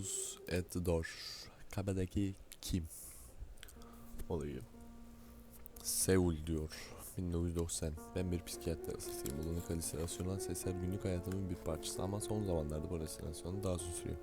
Who's at the door? Kapıdaki kim? Oluyor. Seul diyor. 1990. Ben bir psikiyatri hastasıyım. Bulanık halüsinasyonel sesler günlük hayatımın bir parçası ama son zamanlarda bu halüsinasyon daha süsüyor.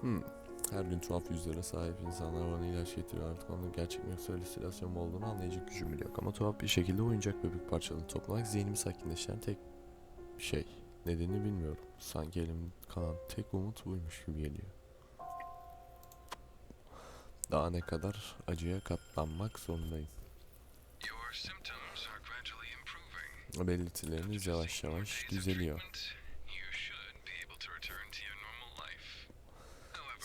Hmm. Her gün tuhaf yüzlere sahip insanlar bana ilaç getiriyor artık onun gerçek mi yoksa halüsinasyon mu olduğunu anlayacak gücüm bile yok. Ama tuhaf bir şekilde oyuncak bebek parçalarını toplamak zihnimi sakinleştiren tek şey. Nedenini bilmiyorum. Sanki elimde kalan tek umut buymuş gibi geliyor. Daha ne kadar acıya katlanmak zorundayım. Belirtileriniz yavaş yavaş düzeliyor.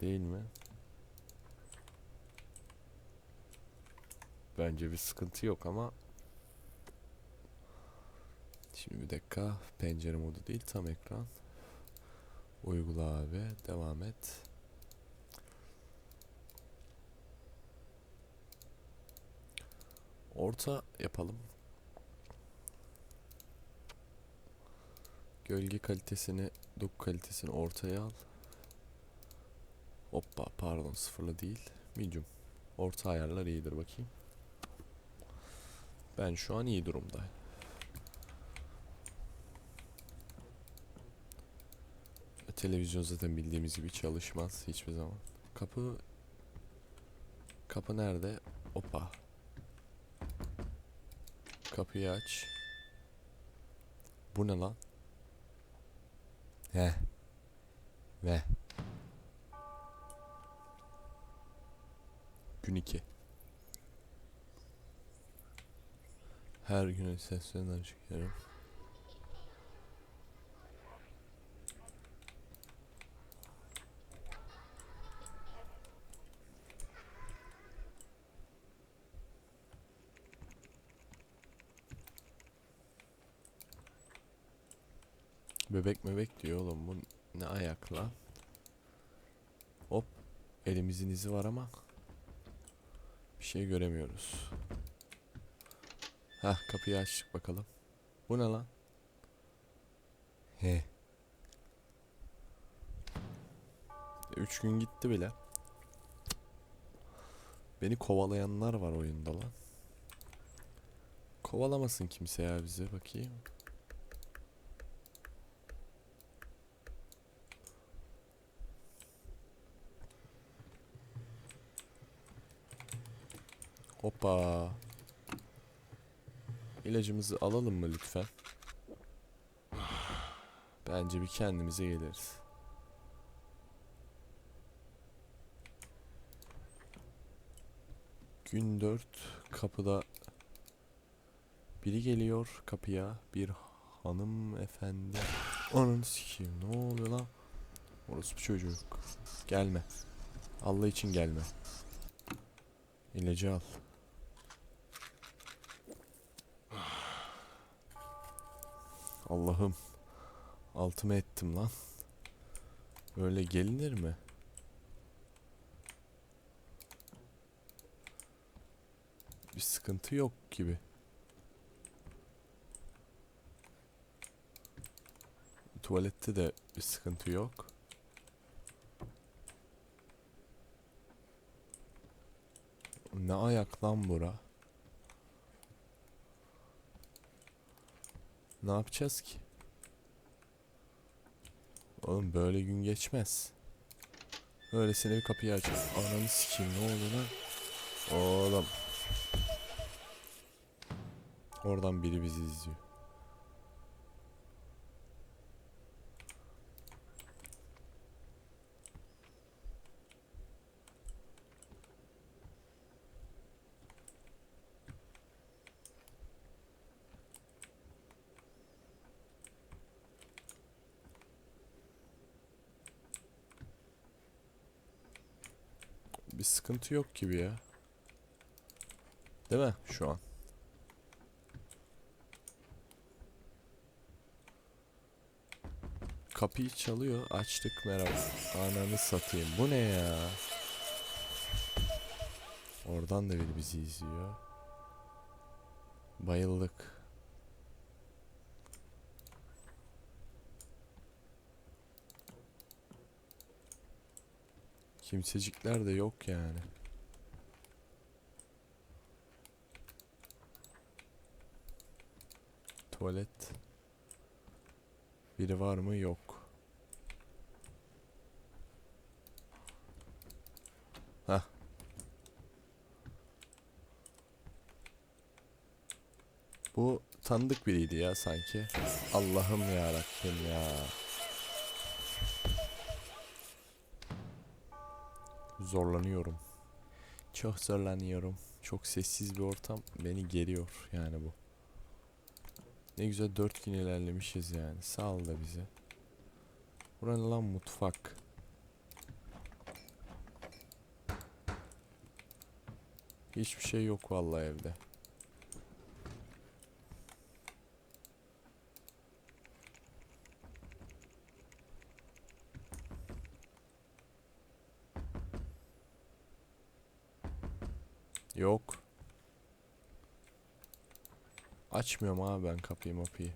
değil mi? Bence bir sıkıntı yok ama Şimdi bir dakika pencere modu değil tam ekran Uygula abi devam et Orta yapalım. Gölge kalitesini, doku kalitesini ortaya al. Hoppa pardon sıfırla değil. Medium. Orta ayarlar iyidir bakayım. Ben şu an iyi durumda. Televizyon zaten bildiğimiz gibi çalışmaz hiçbir zaman. Kapı Kapı nerede? Hoppa. Kapıyı aç. Bu ne lan? He. Ve. Gün 2. Her gün seslerini çıkıyorum. Bebek bebek diyor oğlum bu ne ayak lan? Hop elimizin izi var ama bir şey göremiyoruz. Hah kapıyı açtık bakalım. Bu ne lan? He. Üç gün gitti bile. Beni kovalayanlar var oyunda lan. Kovalamasın kimse ya bize bakayım. Hoppa. İlacımızı alalım mı lütfen? Bence bir kendimize geliriz. Gün 4 kapıda biri geliyor kapıya bir hanım efendi. Ananı sikeyim ne oluyor lan? Orası bir çocuk. Gelme. Allah için gelme. İlacı al. Allah'ım. Altıma ettim lan. Öyle gelinir mi? Bir sıkıntı yok gibi. Tuvalette de bir sıkıntı yok. Ne ayak lan bura? Ne yapacağız ki? Oğlum böyle gün geçmez. Öylesine bir kapıyı açalım. Ananı sikeyim ne oldu lan? Oğlum. Oradan biri bizi izliyor. bir sıkıntı yok gibi ya. Değil mi şu an? Kapıyı çalıyor. Açtık merhaba. Ananı satayım. Bu ne ya? Oradan da biri bizi izliyor. Bayıldık. Kimsecikler de yok yani. Tuvalet. Biri var mı? Yok. Hah. Bu tanıdık biriydi ya sanki. Allah'ım ya Rabbim ya. Zorlanıyorum. Çok zorlanıyorum. Çok sessiz bir ortam beni geriyor yani bu. Ne güzel dört gün ilerlemişiz yani. Sağ ol da bize. Buranın lan mutfak. Hiçbir şey yok vallahi evde. Yok. Açmıyorum abi ben kapıyı mapıyı.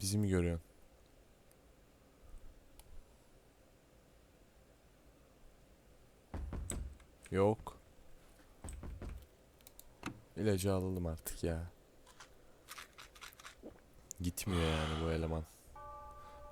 Bizi mi görüyorsun? Yok. İlacı alalım artık ya. Gitmiyor yani bu eleman.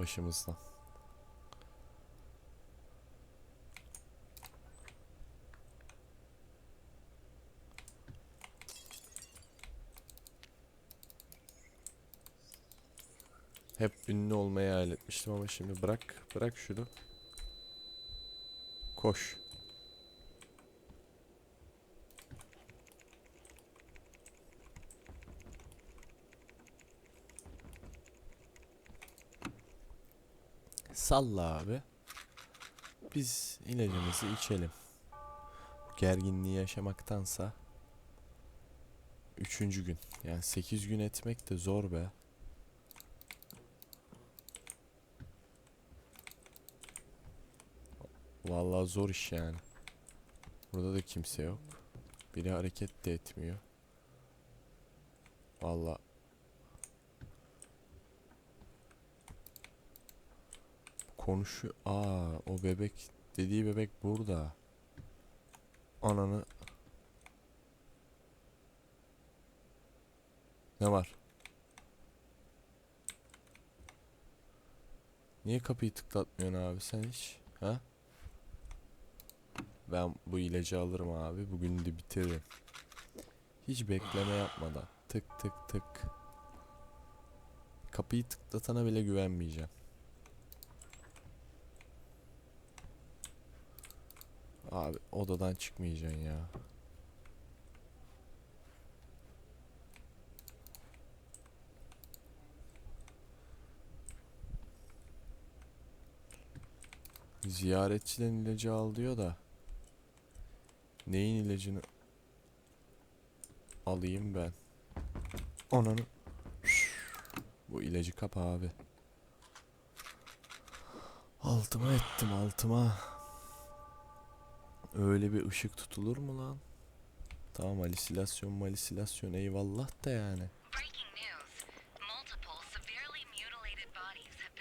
Başımızdan. Hep ünlü olmayı hayal etmiştim ama şimdi bırak, bırak şunu. Koş. Salla abi. Biz ilacımızı içelim. Gerginliği yaşamaktansa Üçüncü gün. Yani 8 gün etmek de zor be. Vallahi zor iş yani. Burada da kimse yok. Biri hareket de etmiyor. Vallahi konuşuyor. Aa, o bebek dediği bebek burada. Ananı Ne var? Niye kapıyı tıklatmıyorsun abi sen hiç? Ha? Ben bu ilacı alırım abi. Bugün de bitiririm. Hiç bekleme yapmadan. Tık tık tık. Kapıyı tıklatana bile güvenmeyeceğim. Abi odadan çıkmayacaksın ya. Ziyaretçiden ilacı al diyor da. Neyin ilacını alayım ben? Ananı. Bu ilacı kap abi. Altıma ettim altıma. Öyle bir ışık tutulur mu lan? Tamam halüsinasyon malüsinasyon eyvallah da yani. Breaking news. Multiple severely mutilated bodies have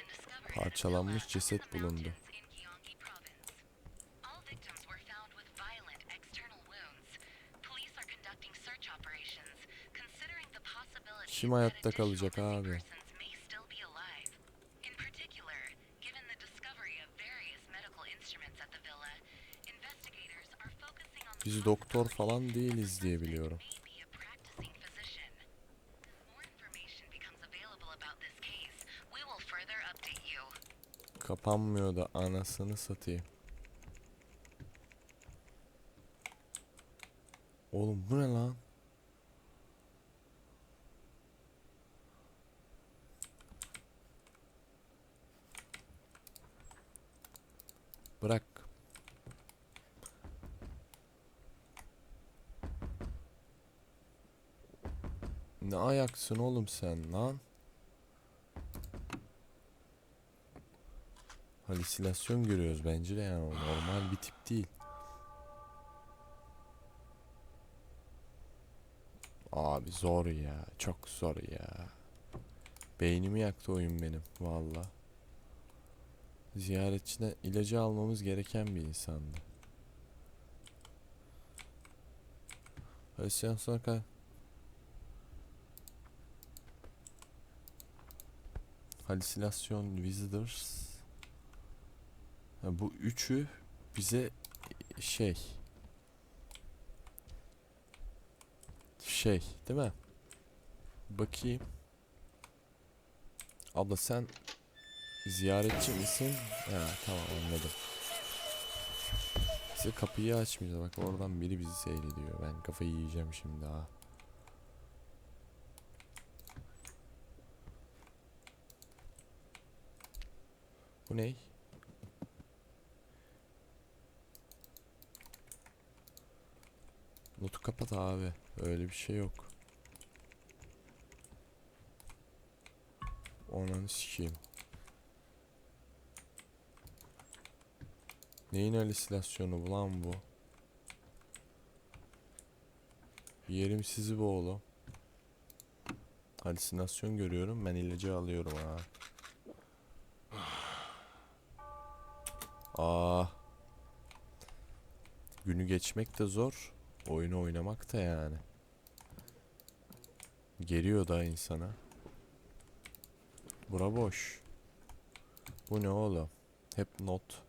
Biz doktor falan değiliz diye biliyorum. Kapanmıyor da anasını satayım. Oğlum bu ne lan? Bırak. Ayaksın oğlum sen lan? Halüsinasyon görüyoruz bence de yani normal bir tip değil. Abi zor ya. Çok zor ya. Beynimi yaktı oyun benim valla. Ziyaretçiden ilacı almamız gereken bir insandı. Halüsinasyon kal. Halüsinasyon visitors. Ha, bu üçü bize şey şey değil mi? Bakayım. Abla sen ziyaretçi misin? Ha tamam anladım. Size kapıyı açmayacağız. Bak oradan biri bizi seyrediyor. Ben kafayı yiyeceğim şimdi ha. Bu ne? Notu kapat abi. Öyle bir şey yok. Ananı sikeyim. Neyin halüsinasyonu bu lan bu? Yerim sizi bu oğlum. Halüsinasyon görüyorum. Ben ilacı alıyorum ha. Aa. Günü geçmek de zor. Oyunu oynamak da yani. Geriyor da insana. Bura boş. Bu ne oğlum? Hep not.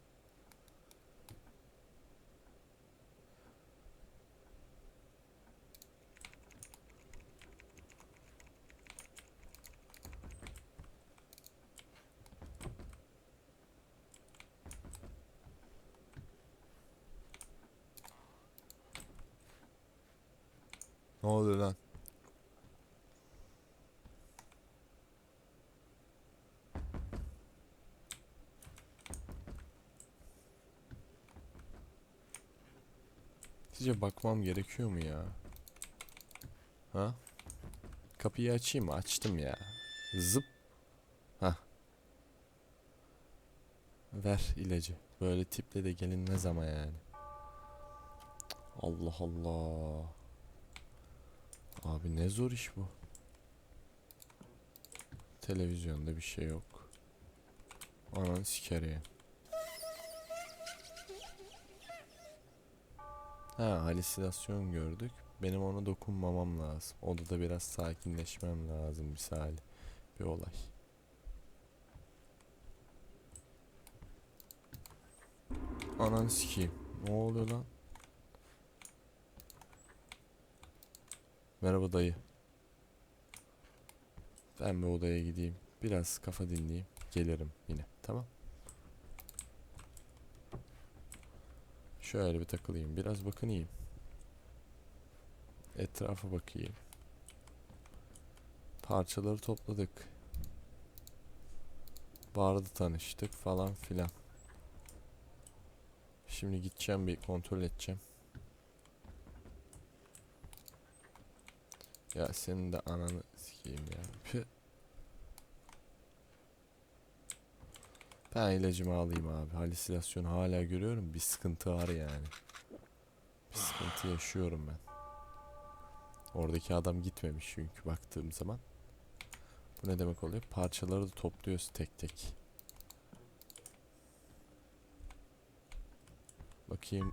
Ne oluyor lan? Sizce bakmam gerekiyor mu ya? Ha? Kapıyı açayım mı? Açtım ya. Zıp. Ha. Ver ilacı. Böyle tiple de gelinmez ama yani. Allah Allah. Abi ne zor iş bu. Televizyonda bir şey yok. Anan sikereye. Ha halüsinasyon gördük. Benim ona dokunmamam lazım. Odada biraz sakinleşmem lazım misali. Bir olay. Anan sikeyim. Ne oluyor lan? Merhaba dayı. Ben bir odaya gideyim. Biraz kafa dinleyeyim. Gelirim yine. Tamam. Şöyle bir takılayım. Biraz bakınayım. Etrafa bakayım. Parçaları topladık. Barda tanıştık falan filan. Şimdi gideceğim bir kontrol edeceğim. Ya senin de ananı sikeyim ya. Ben ilacımı alayım abi. Halüsinasyon hala görüyorum. Bir sıkıntı var yani. Bir sıkıntı yaşıyorum ben. Oradaki adam gitmemiş çünkü baktığım zaman. Bu ne demek oluyor? Parçaları da topluyoruz tek tek. Bakayım.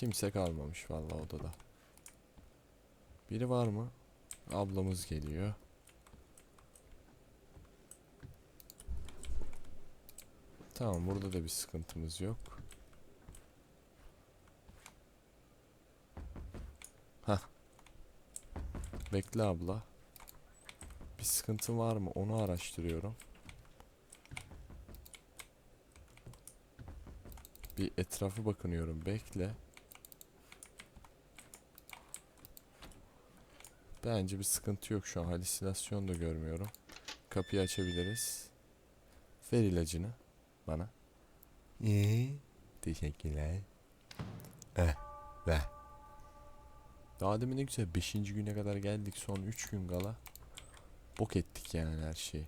Kimse kalmamış vallahi odada. Biri var mı? Ablamız geliyor. Tamam burada da bir sıkıntımız yok. Hah. Bekle abla. Bir sıkıntı var mı? Onu araştırıyorum. Bir etrafı bakınıyorum. Bekle. Bence bir sıkıntı yok şu an. Halüsinasyon da görmüyorum. Kapıyı açabiliriz. Ver ilacını bana. İyi. Teşekkürler. Eh. Ve daha demin ne güzel 5. güne kadar geldik son 3 gün kala. Bok ettik yani her şeyi.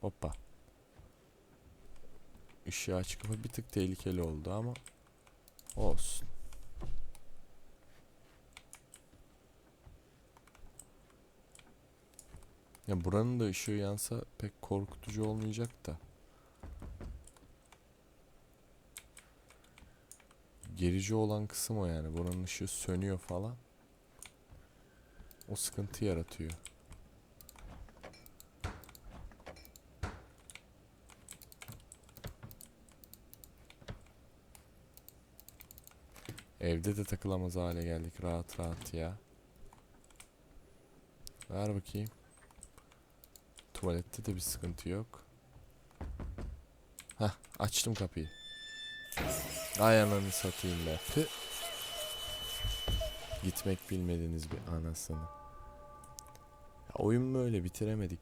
Hoppa. Işığı açık bir tık tehlikeli oldu ama olsun. Ya buranın da ışığı yansa pek korkutucu olmayacak da. Gerici olan kısım o yani. Buranın ışığı sönüyor falan. O sıkıntı yaratıyor. Evde de takılamaz hale geldik rahat rahat ya. Ver bakayım. Tuvalette de bir sıkıntı yok. Hah açtım kapıyı. Ay ananı satayım be. Pü. Gitmek bilmediğiniz bir anasını. Ya oyun böyle bitiremedik.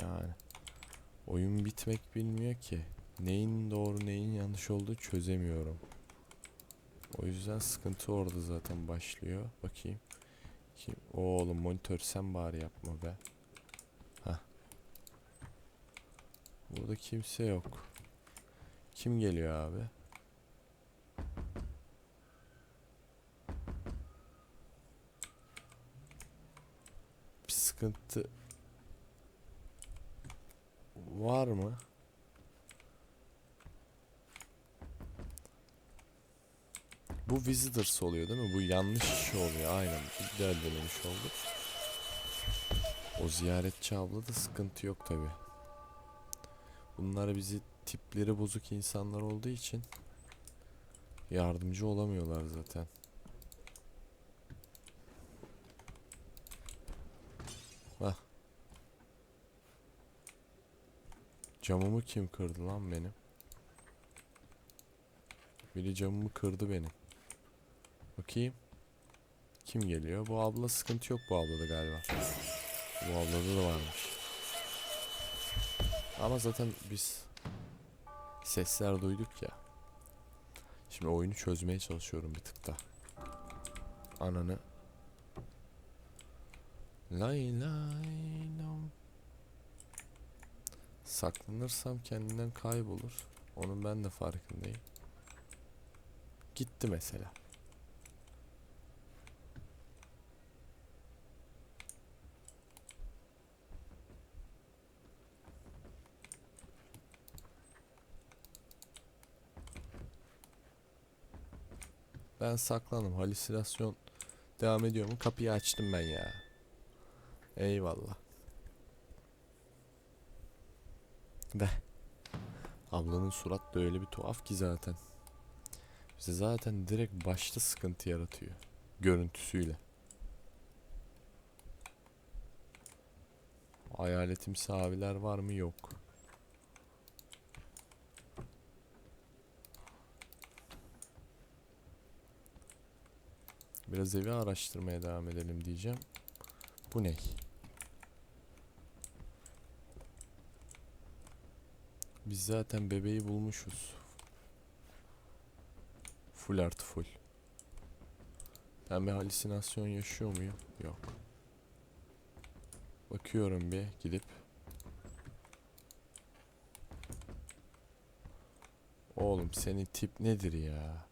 Yani. Oyun bitmek bilmiyor ki. Neyin doğru neyin yanlış olduğu çözemiyorum. O yüzden sıkıntı orada zaten başlıyor. Bakayım. Kim? Oğlum monitör sen bari yapma be. Hah. Burada kimse yok. Kim geliyor abi? Bir sıkıntı var mı? Bu visitors oluyor değil mi? Bu yanlış kişi oluyor. Aynen. İdeal denemiş olduk. O ziyaretçi abla da sıkıntı yok tabi. Bunlar bizi tipleri bozuk insanlar olduğu için yardımcı olamıyorlar zaten. Hah. Camımı kim kırdı lan benim? Biri camımı kırdı benim. Bakayım. Kim geliyor? Bu abla sıkıntı yok bu ablada galiba. Bu ablada da varmış. Ama zaten biz sesler duyduk ya. Şimdi oyunu çözmeye çalışıyorum bir tık da. Ananı. Lay lay lam. Saklanırsam kendinden kaybolur. Onun ben de farkındayım. Gitti mesela. Ben saklandım. Halüsinasyon devam ediyor mu? Kapıyı açtım ben ya. Eyvallah. Be. Ablanın surat da öyle bir tuhaf ki zaten. Bize zaten direkt başta sıkıntı yaratıyor. Görüntüsüyle. Hayaletimsi abiler var mı? Yok. Biraz evi araştırmaya devam edelim diyeceğim. Bu ne? Biz zaten bebeği bulmuşuz. Full artı full. Ben bir halüsinasyon yaşıyor muyum? Yok. Bakıyorum bir gidip. Oğlum senin tip nedir ya?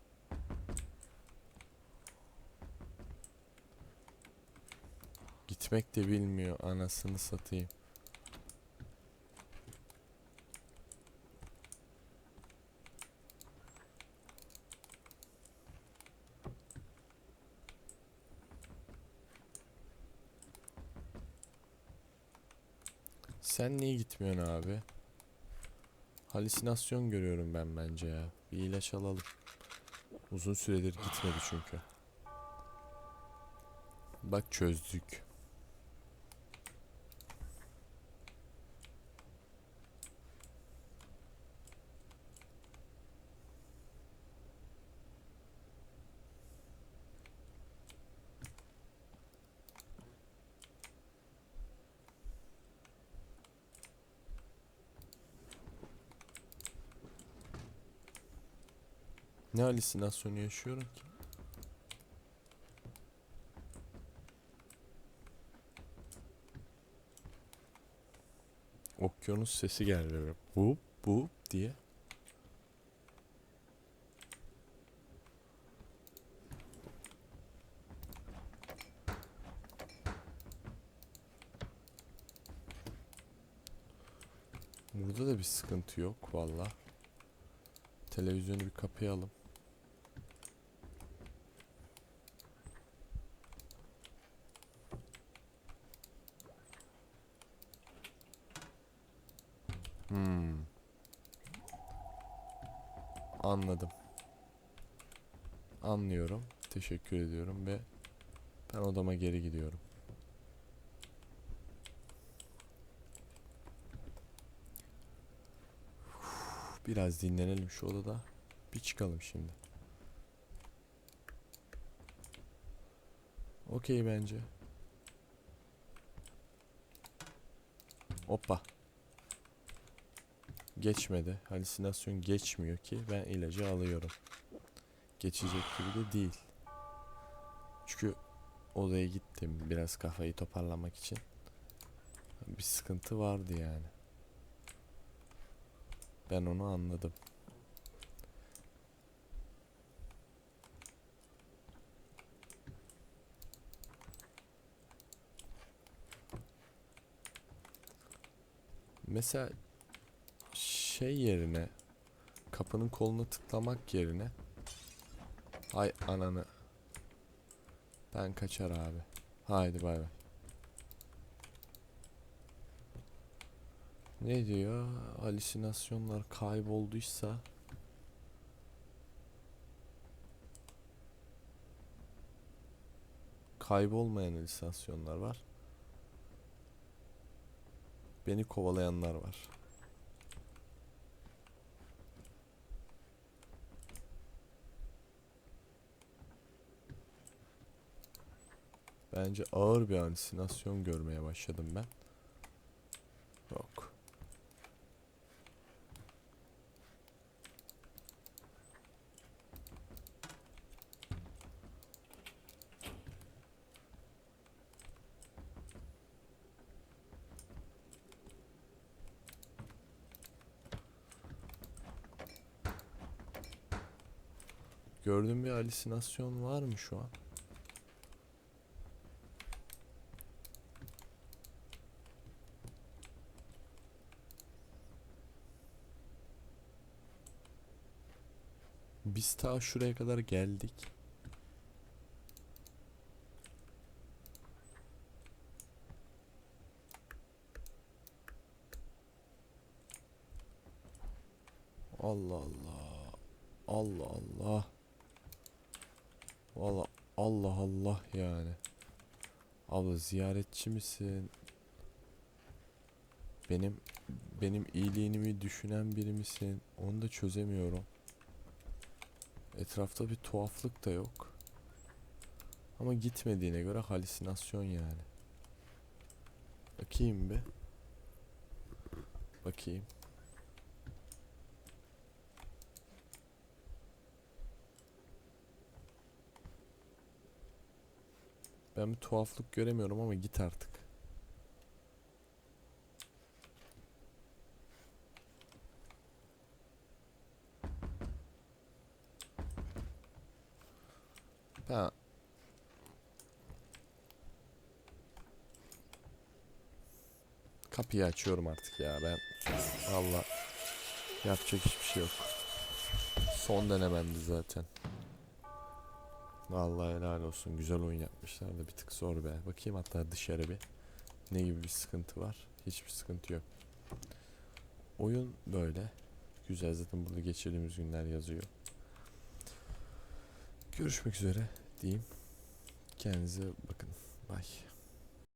Gitmek de bilmiyor anasını satayım. Sen niye gitmiyorsun abi? Halüsinasyon görüyorum ben bence ya. Bir ilaç alalım. Uzun süredir gitmedi çünkü. Bak çözdük. Ne halüsinasyonu yaşıyorum ki? Okyanus sesi geldi. Bu bu diye. Burada da bir sıkıntı yok valla. Televizyonu bir kapayalım. Anladım. Anlıyorum. Teşekkür ediyorum ve ben odama geri gidiyorum. Biraz dinlenelim şu odada. Bir çıkalım şimdi. Okey bence. Hoppa. Geçmedi. Halüsinasyon geçmiyor ki ben ilacı alıyorum. Geçecek gibi de değil. Çünkü odaya gittim biraz kafayı toparlamak için. Bir sıkıntı vardı yani. Ben onu anladım. Mesela şey yerine kapının kolunu tıklamak yerine Hay ananı Ben kaçar abi Haydi bay bay Ne diyor? Halüsinasyonlar kaybolduysa kaybolmayan halüsinasyonlar var. Beni kovalayanlar var. Bence ağır bir halüsinasyon görmeye başladım ben. Yok. Gördüğün bir halüsinasyon var mı şu an? Biz ta şuraya kadar geldik. Allah Allah. Allah Allah. Valla Allah Allah yani. Abla ziyaretçi misin? Benim benim iyiliğimi düşünen biri misin? Onu da çözemiyorum. Etrafta bir tuhaflık da yok. Ama gitmediğine göre halüsinasyon yani. Bakayım bir. Bakayım. Ben bir tuhaflık göremiyorum ama git artık. Ben Kapıyı açıyorum artık ya ben. Valla Yapacak hiçbir şey yok. Son denememdi zaten. Vallahi helal olsun güzel oyun yapmışlar da bir tık zor be. Bakayım hatta dışarı bir. Ne gibi bir sıkıntı var? Hiçbir sıkıntı yok. Oyun böyle. Güzel zaten burada geçirdiğimiz günler yazıyor. Görüşmek üzere diyeyim. Kendinize bakın. Bye.